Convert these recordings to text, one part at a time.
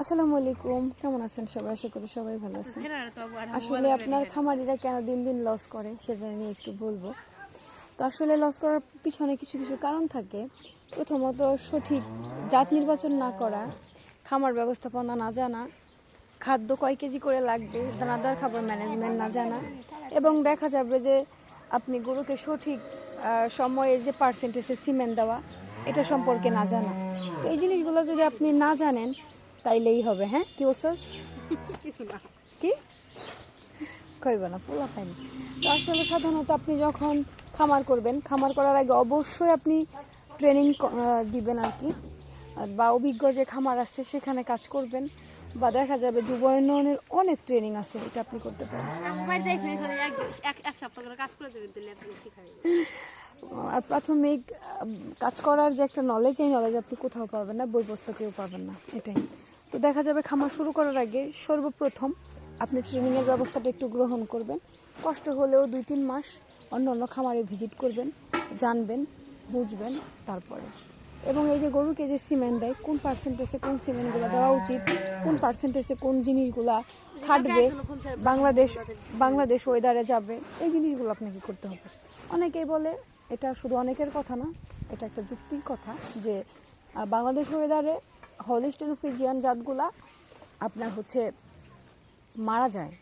আসসালামু আলাইকুম। কেমন আছেন সবাই? আশা করি সবাই ভালো আছেন। আসলে আপনার খামারিরা কেন দিন দিন লস করে সেটা নিয়ে একটু বলব। তো আসলে লস করার পিছনে কিছু কিছু কারণ থাকে। প্রথমত সঠিক জাত নির্বাচন না করা খামার ব্যবস্থাপনা না জানা খাদ্য কয় কেজি করে লাগবে দানাদার খাবার ম্যানেজমেন্ট না জানা এবং দেখা যাবে যে আপনি গরুকে সঠিক সময়ে যে পার্সেন্টেজে সিমেন্ট দেওয়া এটা সম্পর্কে না জানা। তো এই জিনিসগুলো যদি আপনি না জানেন তাইলেই হবে হ্যাঁ? কি বলছস কি? কইব না পোলা পাইনি। তো আসলে সাধারণত আপনি যখন খামার করবেন খামার করার আগে অবশ্যই আপনি ট্রেনিং দিবেন আর কি। আর বা অভিজ্ঞ যে খামার আছে সেখানে কাজ করবেন। বা দেখা যাবে যুব উন্নয়নের অনেক ট্রেনিং আছে এটা আপনি করতে পারেন। আর প্রাথমিক কাজ করার যে একটা নলেজ এই নলেজ আপনি কোথাও পাবেন না বই পুস্তকেও পাবেন না এটাই। তো দেখা যাবে খামার শুরু করার আগে সর্বপ্রথম আপনি ট্রেনিংয়ের ব্যবস্থাটা একটু গ্রহণ করবেন। কষ্ট হলেও দুই, তিন মাস অন্য অন্য খামারে ভিজিট করবেন, জানবেন, বুঝবেন তারপরে। এবং এই যে গরুকে যে সিমেন্ট দেয়, কোন পার্সেন্টেজে কোন সিমেন্টগুলো দেওয়া উচিত, কোন পার্সেন্টেজে কোন জিনিসগুলা খাটবে বাংলাদেশ বাংলাদেশ ওয়েদারে যাবে, এই জিনিসগুলো আপনাকে করতে হবে। অনেকেই বলে, এটা শুধু অনেকের কথা না, এটা একটা যুক্তির কথা যে বাংলাদেশ ওয়েদারে হলিস্টেন ফিজিয়ান জাতগুলা আপনার হচ্ছে মারা যায়।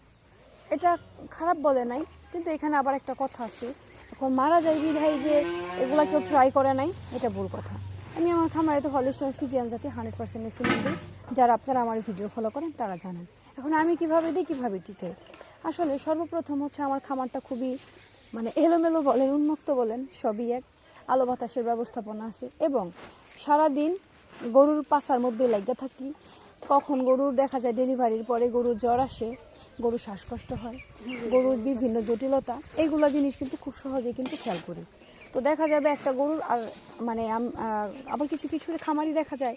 এটা খারাপ বলে নাই, কিন্তু এখানে আবার একটা কথা আছে। এখন মারা যায় বিধায় যে এগুলা কেউ ট্রাই করে নাই, এটা ভুল কথা। আমি আমার খামারে তো হলিস্টন ফিজিয়ান জাতি হান্ড্রেড পার্সেন্ট সিমেন্ট দিই। যারা আপনারা আমার ভিডিও ফলো করেন, তারা জানেন। এখন আমি কীভাবে দিই, কীভাবে টিকে? আসলে সর্বপ্রথম হচ্ছে আমার খামারটা খুবই মানে এলোমেলো বলেন উন্মুক্ত বলেন, সবই এক। আলো বাতাসের ব্যবস্থাপনা আছে। এবং সারাদিন গরুর পাশার মধ্যে লাগিয়ে থাকি। কখন গরুর দেখা যায় ডেলিভারির পরে গরুর জ্বর আসে, গরুর শ্বাসকষ্ট হয়, গরুর বিভিন্ন জটিলতা এইগুলো জিনিস কিন্তু খুব সহজে কিন্তু খেয়াল করি। তো দেখা যাবে একটা গরুর আর মানে আবার কিছু কিছু খামারই দেখা যায়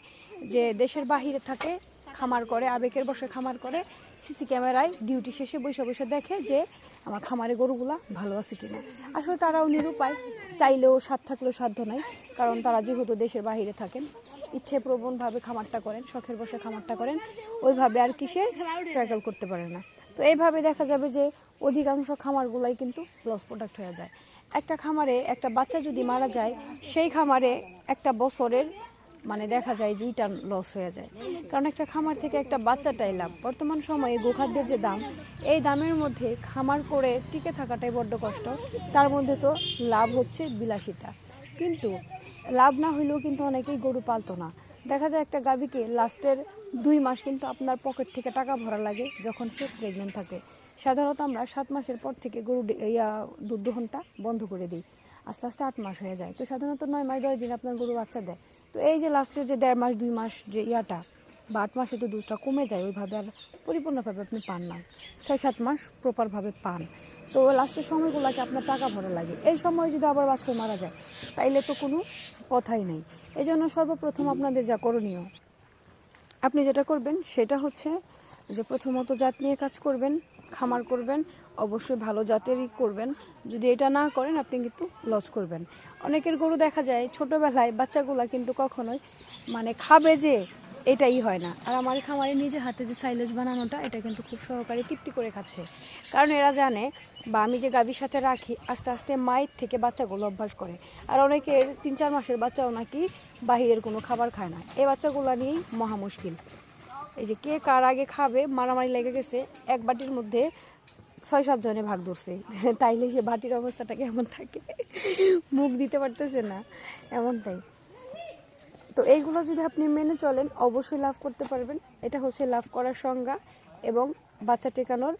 যে দেশের বাহিরে থাকে, খামার করে, আবেগের বসে খামার করে, সিসি ক্যামেরায় ডিউটি শেষে বসে বসে দেখে যে আমার খামারে গরুগুলা ভালো আছে কিনা। আসলে তারাও নিরুপায়, চাইলেও সাধ্য থাকলেও সাধ্য নাই, কারণ তারা যেহেতু দেশের বাহিরে থাকেন। ইচ্ছে প্রবণভাবে খামারটা করেন, শখের বসে খামারটা করেন, ওইভাবে আর কিসে ট্রাইকেল করতে পারে না। তো এইভাবে দেখা যাবে যে অধিকাংশ খামারগুলাই কিন্তু লস প্রোডাক্ট হয়ে যায়। একটা খামারে একটা বাচ্চা যদি মারা যায়, সেই খামারে একটা বছরের মানে দেখা যায় যে ইটা লস হয়ে যায়। কারণ একটা খামার থেকে একটা বাচ্চাটাই লাভ। বর্তমান সময়ে গোখাদ্যের যে দাম, এই দামের মধ্যে খামার করে টিকে থাকাটাই বড্ড কষ্ট। তার মধ্যে তো লাভ হচ্ছে বিলাসিতা। কিন্তু লাভ না হইলেও কিন্তু অনেকেই গরু পালতো না। দেখা যায় একটা গাভীকে লাস্টের দুই মাস কিন্তু আপনার পকেট থেকে টাকা ভরা লাগে যখন সে প্রেগনেন্ট থাকে। সাধারণত আমরা সাত মাসের পর থেকে গরু ইয়া, দুধ দোহনটা বন্ধ করে দিই। আস্তে আস্তে আট মাস হয়ে যায়। তো সাধারণত নয় মাস দশ দিন আপনার গরু বাচ্চা দেয়। তো এই যে লাস্টের যে দেড় মাস, দুই মাস যে ইয়াটা বা আট মাসে তো দুধটা কমে যায়, ওইভাবে আর পরিপূর্ণভাবে আপনি পান না। ছয় সাত মাস প্রপারভাবে পান। তো লাস্টের সময়গুলোকে আপনার টাকা ভরা লাগে। এই সময় যদি আবার বাছুর মারা যায়, তাইলে তো কোনো কথাই নেই। এই জন্য সর্বপ্রথম আপনাদের যা করণীয়, আপনি যেটা করবেন, সেটা হচ্ছে যে প্রথমত জাত নিয়ে কাজ করবেন, খামার করবেন, অবশ্যই ভালো জাতেরই করবেন। যদি এটা না করেন, আপনি কিন্তু লস করবেন। অনেকের গরু দেখা যায়, ছোটোবেলায় বাচ্চাগুলা কিন্তু কখনোই মানে খাবে যে এটাই হয় না। আর আমার খামারে নিজে হাতে যে সাইলেজ বানানোটা, এটা কিন্তু খুব সহকারে তৃপ্তি করে খাচ্ছে। কারণ এরা জানে, বা আমি যে গাভীর সাথে রাখি, আস্তে আস্তে মায়ের থেকে বাচ্চাগুলো অভ্যাস করে। আর অনেকের তিন চার মাসের বাচ্চাও নাকি বাহিরের কোনো খাবার খায় না। এই বাচ্চাগুলো নিয়েই মহা মুশকিল। এই যে কে কার আগে খাবে, মারামারি লেগে গেছে, এক বাটির মধ্যে ছয় সাত জনে ভাগ ধরছে। তাইলে সে বাটির অবস্থাটা কেমন থাকে? মুখ দিতে পারতেছে না। এমনটাই। তো এইগুলো যদি আপনি মেনে চলেন, অবশ্যই লাভ করতে পারবেন। এটা হচ্ছে লাভ করার সংজ্ঞা এবং বাচ্চা টেকানোর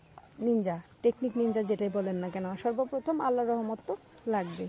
নিনজা, টেকনিক নিনজা যেটাই বলেন না কেন, সর্বপ্রথম আল্লাহ রহমত তো লাগবে